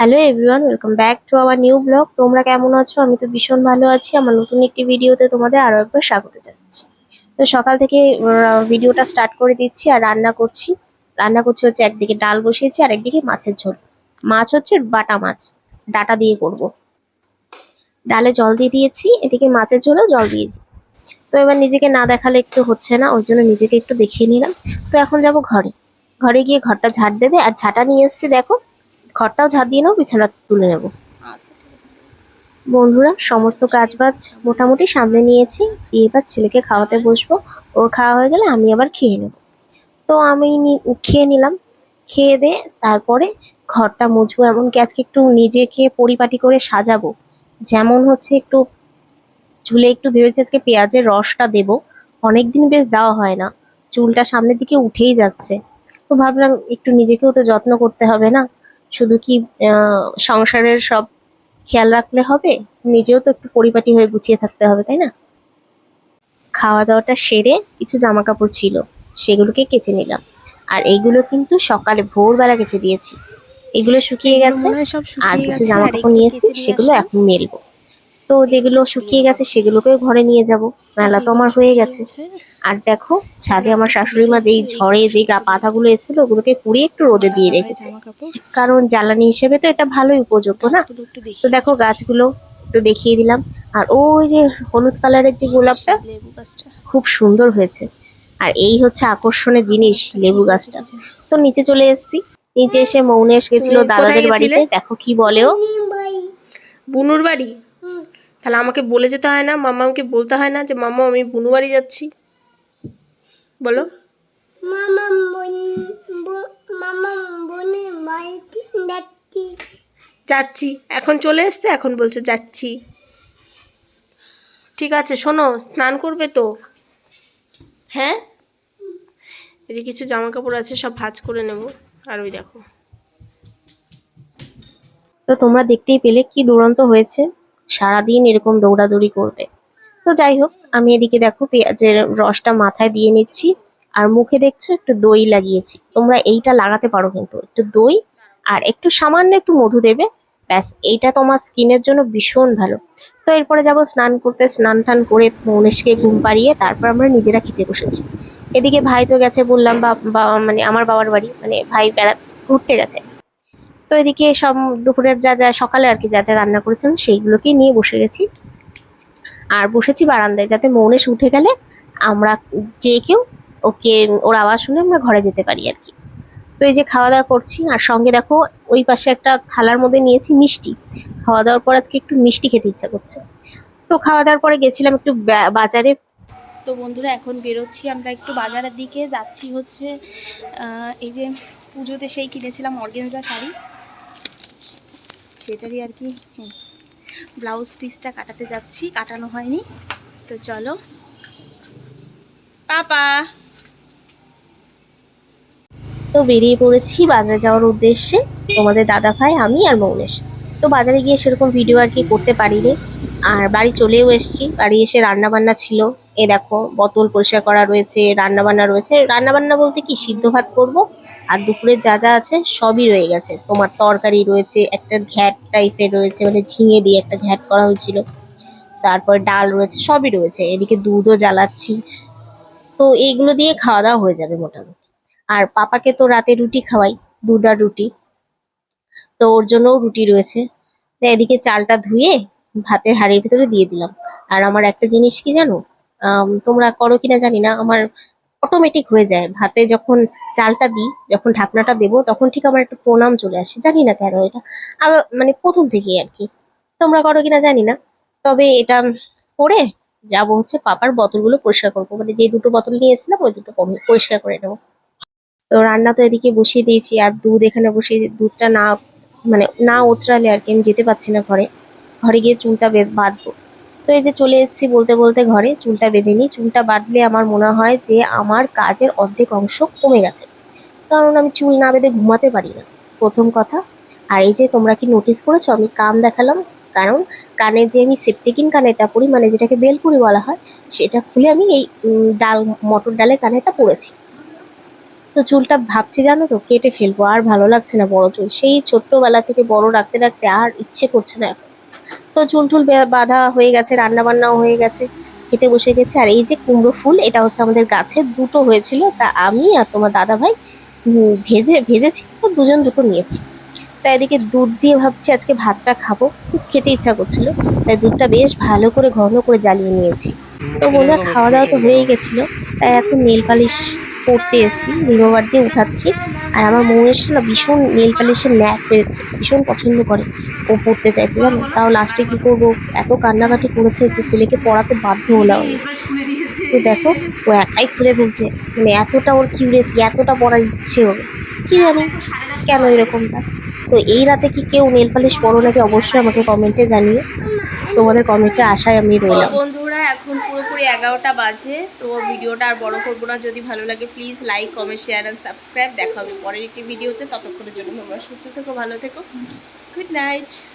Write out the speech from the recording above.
Hello everyone welcome back to our new blog তোমরা কেমন আছো? আমি তো ভীষণ ভালো আছি। আমার নতুন একটি ভিডিওতে তোমাদের আরও একবার স্বাগত জানাচ্ছি। তো সকাল থেকে ভিডিওটা স্টার্ট করে দিচ্ছি আর রান্না করছি। রান্না করছি হচ্ছে একদিকে ডাল বসিয়েছি আর একদিকে মাছের ঝোল। মাছ হচ্ছে বাটা মাছ। ডাটা দিয়ে করব। ডালে জল দিয়ে দিয়েছি, এদিকে মাছের ঝোলেও জল দিয়েছি। তো এবার নিজেকে না দেখালে একটু হচ্ছে না, ওই জন্য নিজেকে একটু দেখিয়ে নিলাম। তো এখন যাব ঘরে। ঘরে গিয়ে ঘরটা ঝাড় দেবে। আর ঝাঁটা নিয়ে এসেছি, দেখো। ঘরটাও ঝাঁট দিয়ে নেব বিছানা তুলে নেব। আচ্ছা বন্ধুরা সমস্ত কাজবাজ মোটামুটি সামনে নিয়েছি। দিয়ে এবার ছেলেকে খাওয়াতে বসবো। ওর খাওয়া হয়ে গেলে আমি আবার খেয়ে নেব। তো আমি খেয়ে নিলাম। খেয়ে দে তারপরে ঘরটা মুছবো। এমনকি আজকে একটু নিজেকে পরিপাটি করে সাজাবো। যেমন হচ্ছে একটু চুলে একটু ভেবেছি আজকে পেঁয়াজের রসটা দেব। অনেকদিন বেশ দেওয়া হয় না। চুলটা সামনের দিকে উঠেই যাচ্ছে। তো ভাবলাম একটু নিজেকেও তো যত্ন করতে হবে না? শুধু কি আহ, সংসারের সব খেয়াল রাখলে হবে? নিজেও তো একটু পরিপাটি হয়ে গুছিয়ে থাকতে হবে তাই না? খাওয়া দাওয়াটা সেরে কিছু জামা কাপড় ছিল সেগুলোকে কেচে নিলাম। আর এইগুলো কিন্তু সকালে ভোরবেলা কেচে দিয়েছি। এগুলো শুকিয়ে গেছে। আর কিছু জামা কাপড় নিয়েছি নিয়ে এসেছি সেগুলো এখন মেলবো। তো যেগুলো শুকিয়ে গেছে সেগুলোকেও ঘরে নিয়ে যাব। মেলা তো আমার হয়ে গেছে। আর দেখো ছাদে আমার শাশুড়ি মা যেই ঝড়ে যেই গা পাতাগুলো এসেছিল ওগুলোকে কুড়িয়ে একটু রোদে দিয়ে রেখেছে। কারণ জ্বালানি হিসেবে তো এটা ভালোই উপযোগ্য না? গাছগুলো একটু দেখি। তো দেখো গাছগুলো একটু দেখিয়ে দিলাম। আর ওই যে হলুদ কালারের যে গোলাপটা লেবু গাছটা। খুব সুন্দর হয়েছে। আর এই হচ্ছে আকর্ষণের জিনিস লেবু গাছটা। তো নিচে চলে এসেছি। নিচে এসে মৌনেশ গেছিল দাদাদের? বাড়িতে। দেখো কি বলেও বুনুর বাড়ি। তাহলে আমাকে বলে যেতে হয় না মামাকে বলতে হয় না যে মামা আমি বুনু বাড়ি যাচ্ছি। বলো। মামা বোন বো- মামা বোনে যাচ্ছি। যাচ্ছি। এখন চলে এসছে এখন বলছো যাচ্ছি। ঠিক আছে শোনো স্নান করবে তো? হ্যাঁ? এই যে কিছু জামা কাপড় আছে সব ভাঁজ করে নেব। আর ওই দেখো। তো তোমরা দেখতেই পেলে কি দুরন্ত হয়েছে। সারাদিন এরকম দৌড়াদৌড়ি করবে। তো যাই হোক আমি এদিকে দেখো পেঁয়াজের রসটা মাথায় দিয়ে নিচ্ছি। আর মুখে দেখছ একটু দই লাগিয়েছি। তোমরা এইটা লাগাতে পারো কিন্তু। একটু দই আর একটু সামান্য একটু মধু দেবে। ব্যাস, এইটা তোমার স্কিনের জন্য ভীষণ ভালো। তো এরপরে যাব স্নান করতে। স্নান টান করে মৌনেশকে ঘুম পাড়িয়ে তারপর আমরা নিজেরা খেতে বসেছি। এদিকে ভাই তো গেছে বললাম বা মানে আমার বাবার বাড়ি। মানে ভাই বেড়া, ঘুরতে গেছে। তো এদিকে সব দুপুরের যা যা সকালে আর কি যা যা রান্না করেছিলাম সেইগুলোকেই নিয়ে বসে গেছি। আর বসেছি বারান্দায় যাতে মৌনেশ উঠে গেলে আমরা যে কেউ ওকে, ওর আওয়াজ শুনে আমরা ঘরে যেতে পারি আর কি। তো এই যে খাওয়া দাওয়া করছি আর সঙ্গে দেখো ওই পাশে একটা থালার মধ্যে নিয়েছি মিষ্টি। খাওয়া দাওয়ার পর আজকে একটু মিষ্টি খেতে ইচ্ছা করছে। তো খাওয়া দাওয়ার পরে গেছিলাম একটু বাজারে। তো বন্ধুরা এখন বেরোচ্ছি, আমরা একটু বাজারের দিকে যাচ্ছি হচ্ছে এই যে পুজোতে সেই কিনেছিলাম অর্গেনজা শাড়ি। সেটারই আর কি ব্লাউজ পিসটা কাটাতে যাচ্ছি, কাটানো হয়নি। তো চলো। পাপা! তো বেরিয়ে পড়েছি বাজারে যাওয়ার উদ্দেশ্যে। তোমাদের দাদা ভাই, আমি আর মৌনেশ। তো বাজারে গিয়ে সেরকম ভিডিও আর কি করতে পারিনি। আর বাড়ি চলেও এসেছি। বাড়ি এসে রান্না বান্না ছিল। এ দেখো, বোতল পরিষ্কার করা রয়েছে রান্না বান্না রয়েছে। রান্না বান্না বলতে কি? সিদ্ধ ভাত করব আর দুপুরে যা যা আছে সবই রয়ে গেছে। তোমার তরকারি রয়েছে, একটা ঘ্যাট টাইপের রয়েছে মানে ঝিঙে দিয়ে একটা ঘ্যাট করা হয়েছিল। তারপর ডাল রয়েছে, সবই রয়েছে। এদিকে দুধও জ্বালাচ্ছি। তো এইগুলো দিয়ে খাওয়া দাওয়া হয়ে যাবে মোটামুটি। আর পাপাকে তো রাতে রুটি খাওয়াই, দুধ আর রুটি। তো ওর জন্যও রুটি রয়েছে। তো এদিকে চালটা ধুয়ে ভাতের হাঁড়ির ভিতরে দিয়ে দিলাম। আর আমার একটা জিনিস কি জানো? তোমরা করো কিনা জানি না। আমার অটোমেটিক হয়ে যায়। ভাতে যখন চালটা দিই, যখন ঢাকনাটা দেবো, তখন ঠিক আমার একটা প্রণাম চলে আসে। জানি না কেন এটা। মানে প্রথম থেকেই আর কি। তোমরা করো কিনা জানি না। তবে এটা করে যাব হচ্ছে পাপার বোতলগুলো পরিষ্কার করব। মানে যে দুটো বোতল নিয়ে এসেছিলাম, ওই দুটো পরিষ্কার করে নেব। তো রান্না তো এদিকে বসিয়ে দিয়েছি, আর দুধ এখানে বসিয়ে দুধটা না মানে না ওতরালে আর কি আমি যেতে পারছি না ঘরে। ঘরে গিয়ে চুলটা বাঁধবো। তো এই যে চলে এসেছি বলতে বলতে ঘরে, চুলটা বেঁধে নিই। চুলটা বাঁধলে আমার মনে হয় যে আমার কাজের অর্ধেক অংশ কমে গেছে। কারণ আমি চুল না বেঁধে ঘুমাতে পারি না। প্রথম কথা। আর এই যে তোমরা কি নোটিস করেছ? আমি কান দেখালাম। কারণ কানে যে আমি সেপ্টিকিন কানেরটা পরি মানে যেটাকে বেলপুরি বলা হয়, সেটা খুলে আমি এই ডাল, মটর ডালে কানেরটা পরেছি তো চুলটা ভাবছি জানো তো, কেটে ফেলব। আর ভালো লাগছে না বড় চুল। সেই ছোট্টবেলা থেকে বড় রাখতে রাখতে আর ইচ্ছে করছে না এখন। তো চুল টুল বে- বাঁধা হয়ে গেছে রান্না বান্নাও হয়ে গেছে, খেতে বসে গেছে। আর এই যে কুমড়ো ফুল, এটা হচ্ছে আমাদের গাছে দুটো হয়েছিল, তা আমি আর তোমার দাদা ভাই ভেজে, ভেজেছি, তো দুজন দুটো নিয়েছি। তাই এদিকে দুধ দিয়ে ভাবছি আজকে ভাতটা খাব, খুব খেতে ইচ্ছা করছিল, তাই দুধটা বেশ ভালো করে, ঘন করে জ্বালিয়ে নিয়েছি। তো বন্ধুরা খাওয়া দাওয়া তো হয়েই গেছিল, তাই এখন নেল পালিশ পরতে এসেছি, রিমোভার দিয়ে উঠাচ্ছি। আর আমার মৌনেশটা না ভীষণ নেল পালিশের ন্যাক পেরেছে, ভীষণ পছন্দ করে। ও পড়তে চাইছে জানো? তাও লাস্টে কি করব? এত কান্নাকাটি করেছে যে ছেলেকে পড়াতে বাধ্য হলাম। তো দেখো ও একাই খুলে ফেলছে। মানে এতটা ওর কিউরিয়াসি এতটা পড়ার ইচ্ছে ওর। কি জানি কেন এরকমটা। তো এই রাতে কি কেউ নেল পালিশ পরো নাকি অবশ্যই আমাকে কমেন্টে জানিয়ে তোমাদের কমেন্টে আশায় আমি রইলাম। বন্ধুরা এখন পুরোপুরি এগারোটা বাজে। তো ভিডিওটা আর বড় করব না। যদি ভালো লাগে please like comment share and subscribe দেখা হবে পরের একটি ভিডিওতে ততক্ষণের জন্য তোমরা সুস্থ থেকো ভালো থেকো। Good night.